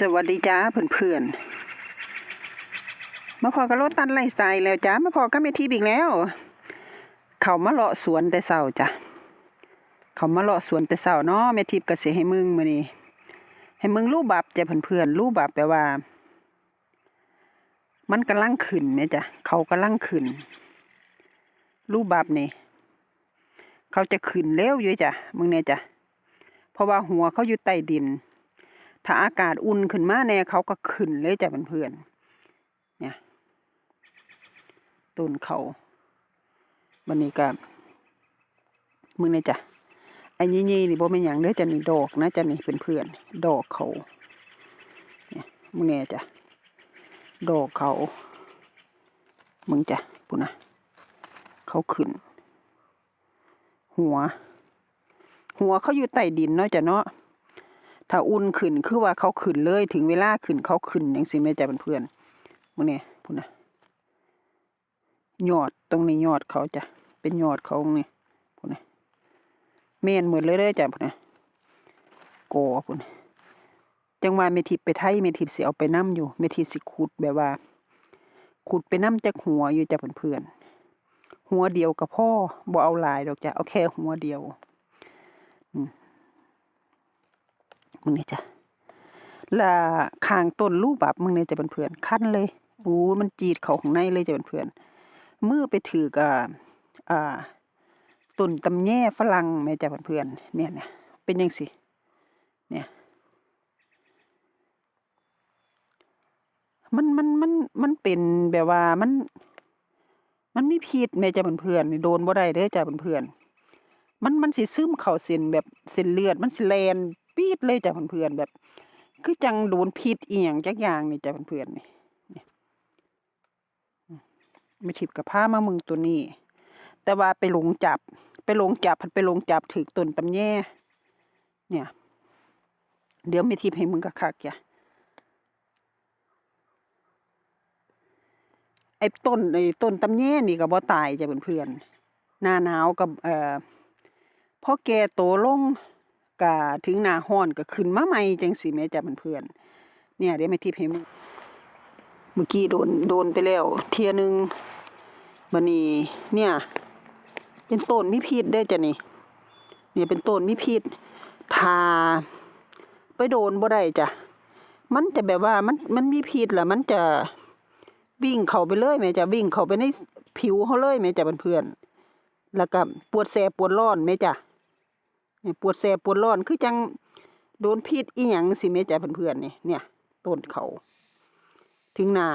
สวัสดีจ้าเพื่อนๆมาพอกับรถตันไล่สายแล้วจ้ามาพอกับเมทีบอีกแล้ว เขามาเลาะสวนแต่เช้าจ้ะเขามาเลาะสวนแต่เช้าเนาะเมทีบก็สิให้มึงมื้อนี้ให้มึงรูปบับจ้ะเพื่อนๆรูปบับแปลว่า มันกำลังขึ้นแม่จ้ะเขากำลังขึ้น รูปบับนี่เขาจะขึ้นเร็วอยู่จ้ะมึงเนี่ยจ้ะเพราะว่าหัวเขาอยู่ใต้ดิน ถ้าอากาศอุ่นขึ้นมาแน่เขาก็ขึ้นเลยจ้ะเพื่อนๆเนี่ยต้นเขาวันนี้ก็มึงเนี่ยจ้ะไอ้ยี่ๆนี่บ่เป็นหยังเด้อจ้ะนี่ดอกนะจ้ะนี่เพื่อนๆดอกเขาเนี่ยมึงเนี่ยจ้ะดอกเขา มึงจ้ะปุ่นนะเขาขึ้น หัว หัวเขาอยู่ใต้ดินเนาะจ้ะเนาะ ถ้าอุ่นขึ้นคือว่าเขาขึ้นเลย ถึงเวลาขึ้นเขาขึ้นอย่างสิแม่จ้ะเพื่อนๆมึงเนี่ยพูดนะยอดตรงนี้ยอดเขาจ้ะเป็นยอดเขาเนี่พูดนะแม่นหมดเลยเด้อจ้ะพูดนะโกพูดนะจังว่าเมทิพไปไทยเมทิพสิเอาไปน้ำอยู่เมทิพสิขุดแบบว่า ขุดไปน้ำจากหัวอยู่จ้ะเพื่อนๆหัวเดียวกับพ่อบ่เอาลายดอกจ้ะเอาแค่หัวเดียว มึงเนี่ยจ้ะและข้างต้นรูปแบบมึงเนี่ยจะเป็นเพื่อนขั้นเลยอู้มันจีดเขาของในเลยจะเป็นเพื่อนมือไปถือกับอ่าต้นตำแย่ฝรั่งแม่จะเป็นเพื่อนเนี่ยเนี่ยเป็นยังสิเนี่ยมันมันมันมันเป็นแบบว่ามัน มันมีพิษแม่จะเป็นเพื่อนโดนบ่ได้เด้อจ้ะเป็นเพื่อนมันมันสิซึมเข้าเส้นแบบเส้นเลือดมันสิแลน ปีดเลยจ้ะเพื่อนๆแบบ คือจังโดนพิษอียงจักอย่างนี่จ้ะเพื่อนๆนี่เนี่ยม่ถิบกับผ้ามามึงตัวนี้ แต่ว่าไปหลงจับ ไปหลงจับพันไปหลงจับถึกต้นตำแย่ เนี่ย เดี๋ยวไม่ทิบให้มึงกะคักจ้ะไอ้ต้นไอ้ต้นตำแย่นี่ก็บ่ตายจ้ะเพื่อนๆหน้าหนาวกับเอ่อพอแก่โตลง กะถึงหน้าร้อนก็ขึ้นมาใหม่จังสิแม่จ้ะเพื่อนๆเนี่ยเดี๋ยวไม่ทิพย์ให้มึงเมื่อกี้โดนโดนไปแล้วเทียหนึงบัดนี้เนี่ย เป็นต้นมีพิษได้จ้ะนี่เนี่ยเป็นต้นมีพิษทาไปโดนบ่ได้จ้ะมันจะแบบว่ามันมันมีพิษแล้วมันจะวิ่งเข้าไปเลยแม่จ้ะวิ่งเข้าไปในผิวเขาเลยแม่จ้ะเพื่อนๆแล้วก็ปวดแสบปวดร้อนแม่จ้ะ ปวดแสบปวดร้อนคือจังโดนพิษอีหยังสิแม่จ้ะเพื่อนๆนี่เนี่ยต้นเขาถึงหนา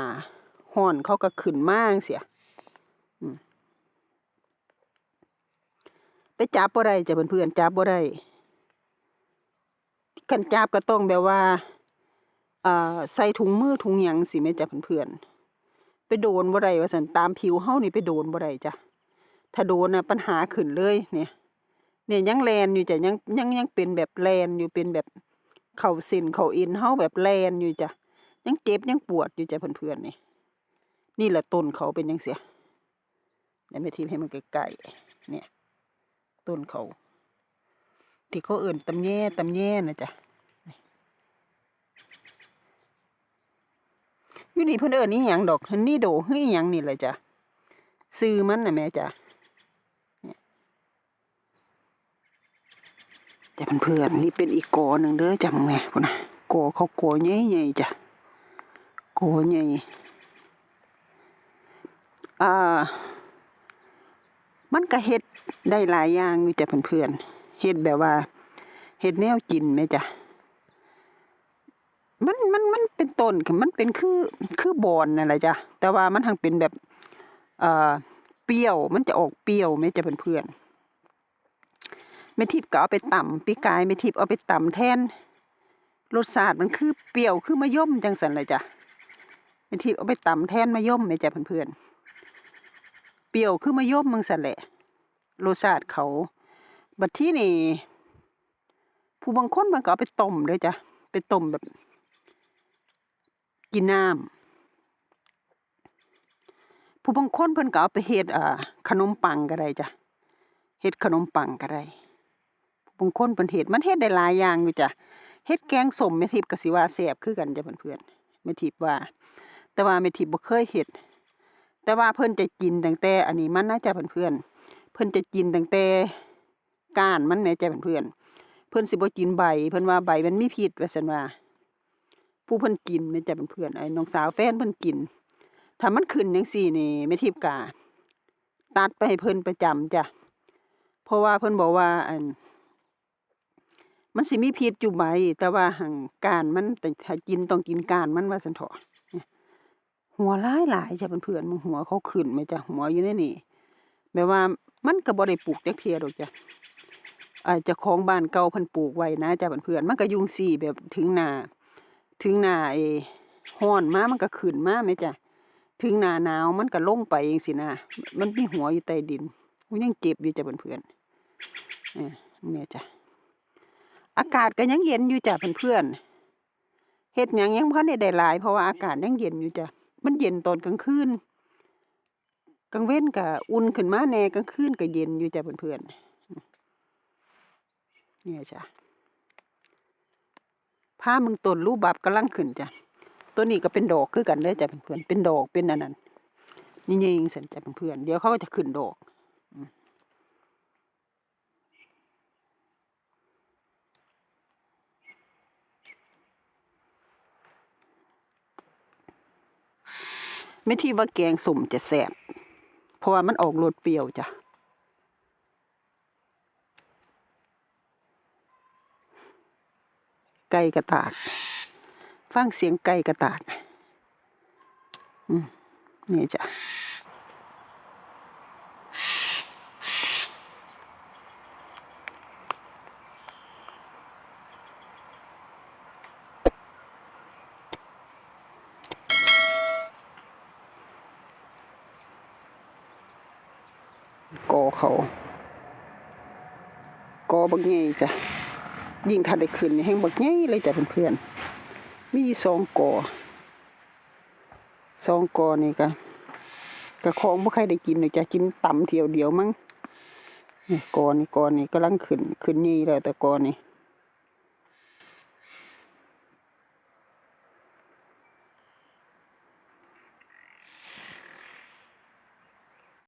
ห้อนเขาก็ขึ้นมากเสียไปจับบ่ได้จ้ะเพื่อนๆจับบ่ได้คันจับก็ต้องแบบว่าใส่ถุงมือถุงหยังสิแม่จ้ะเพื่อนๆไปโดนบ่ได้ว่าซั่นตามผิวเฮานี่ไปโดนบ่ได้จ้ะถ้าโดนน่ะปัญหาขึ้นเลยเนี่ย เนี่ยยังแลนอยู่จ้ะยังยังยังเป็นแบบแลนอยู่เป็นแบบเข่าส้นเข่าอ็นเฮาแบบแลนอยู่จ้ะยังเจ็บยังปวดอยู่จ้ะเพื่อนๆนี่นี่แหละต้นเขาเป็นยังเสียเดี๋ยวแม่ทีให้มันใกล้ๆเนี่ย ต้นเขาที่เขาเอิ่นตำแย่ตำแย่นะจ้ะอยู่นี่เพิ่นเอิ้นนี่หยังดอกนี่โดเฮ้ยหยังนี่แหละจ้ะซื้อมันน่ะแม่จ้ะ จ้ะ เพื่อนๆนี่เป็นอีกกอหนึ่งเด้อจำไงพุ่นนะกอเขากอใหญ่ๆจ้ะกอใหญ่อ่ามันก็เฮ็ดได้หลายอย่างอยู่จ้ะเพื่อนๆเฮ็ดแบบว่าเฮ็ดแนวกินไหมจ้ะมันมันมันเป็นต้นคือมันเป็นคือคือบอนนั่นแหละจ้ะแต่ว่ามันทั้งเป็นแบบเอ่อเปรี้ยวมันจะออกเปรี้ยวไหมจ้ะเพื่อนๆ แม่ทิพย์ก็เอาไปต่ำปีกายแม่ทิพย์เอาไปต่ำแทนรสชาติมันคือเปรี้ยวคือมะย่มจังสันเลยจ้ะแม่ทิพย์เอาไปต่ำแทนมะย่มแม่จ้ะเพื่อนๆเปรี้ยวคือมะย่มมึงสันแหละรสชาติเขา บัดที่นี่ ผู้บางคนมันก็เอาไปต้มเลยจ้ะไปต้มแบบ กินน้ำผู้บางคนเพิ่นก็เอาไปเฮ็ดอ่าขนมปังก็ได้จ้ะเฮ็ดขนมปังก็ได้ บางคนเพิ่นเฮ็ดมันเฮ็ดได้หลายอย่างอยู่จ้ะเฮ็ดแกงสมแม่ทิพย์ก็สิว่าแซ่บคือกันจ้ะเพื่อนๆแม่ทิพว่า แต่ว่าแม่ทิพย์บ่เคยเฮ็ดแต่ว่าเพิ่นจะกินตั้งแต่อันนี้มันนะจ้ะเพื่อนๆเพิ่นจะกินตั้งแต่ก้านมันแม่จ้ะเพื่อนๆเพิ่นสิบ่กินใบ เพิ่นว่าใบมันมีพิษว่าซั่นว่า ผู้เพิ่นกินแม่จ้ะเพื่อนๆไอ้น้องสาวแฟนเพิ่นกินถ้ามันขึ้นจังซี่นี่แม่ทิพกะตัดไปให้เพิ่นประจำจ้ะเพราะว่าเพิ่นบอกว่าอัน มันสิมีพิษอยู่ใบแต่ว่าหังกานมันแต่ถ้ากินต้องกินกานมันว่าซั่นเถาะหัวหลายหลายจ้ะเพื่อนๆมึงหัวเขาขึ้นไหมจ้ะหัวอยู่ในนี่แบบว่ามันก็บ่ได้ปลูกจักเทียดอกจ้ะอาจจะของบ้านเก่าพิ่นปลูกไว้นะจ้ะเพื่อนๆมันก็ยุงซี่แบบถึงหนาถึงหนาไอ้ร้อนมามันก็ขึ้นมาแม่จ้ะถึงหนาหนาวมันก็ลงไปจังซี่นะมันมีหัวอยู่ใต้ดินมันยังเจ็บอยู่จ้ะเพื่อนๆเนี่ยจ้ะ อากาศก็ยังเย็นอยู่จ้ะเพื่อนๆเฮ็ดหยังยังบ่ทันได้ได้หลาย เพราะว่าอากาศยังเย็นอยู่จ้ะมันเย็นตอนกลางคืนกลางเว้นก็อุ่นขึ้นมาแน่กลางคืนก็เย็นอยู่จ้ะเพื่อนๆเนี่ยจ้ะพามึงต้นรูปบับกำลังขึ้นจ้ะตัวนี้ก็เป็นดอกคือกันเด้จ้ะเพื่อนๆเป็นดอกเป็นอันนั้นนี่ยิงสันจ้ะเพื่อนๆเดี๋ยวเขาก็จะขึ้นดอก ไม่ที่ว่าแกงสุ่มจะแซ่บเพราะว่ามันออกรสเปรี้ยวจ้ะไก่กระตากฟังเสียงไก่กระตาก อืม นี่จ้ะ กอเขากอบักใหญ่จ้ะยิ่งถ้าได้ขึ้นนี่แห้งบักใหญ่เลยจ้ะเพื่อนๆมีสองกอสองกอนี่ก็กระของบ่ใครได้กินเลยจ้ะกินต่ำเที่ยวเดียวมั้งนี่กอนี่กอนี่กำลังขึ้นขึ้นนี่แล้วแต่กอนี่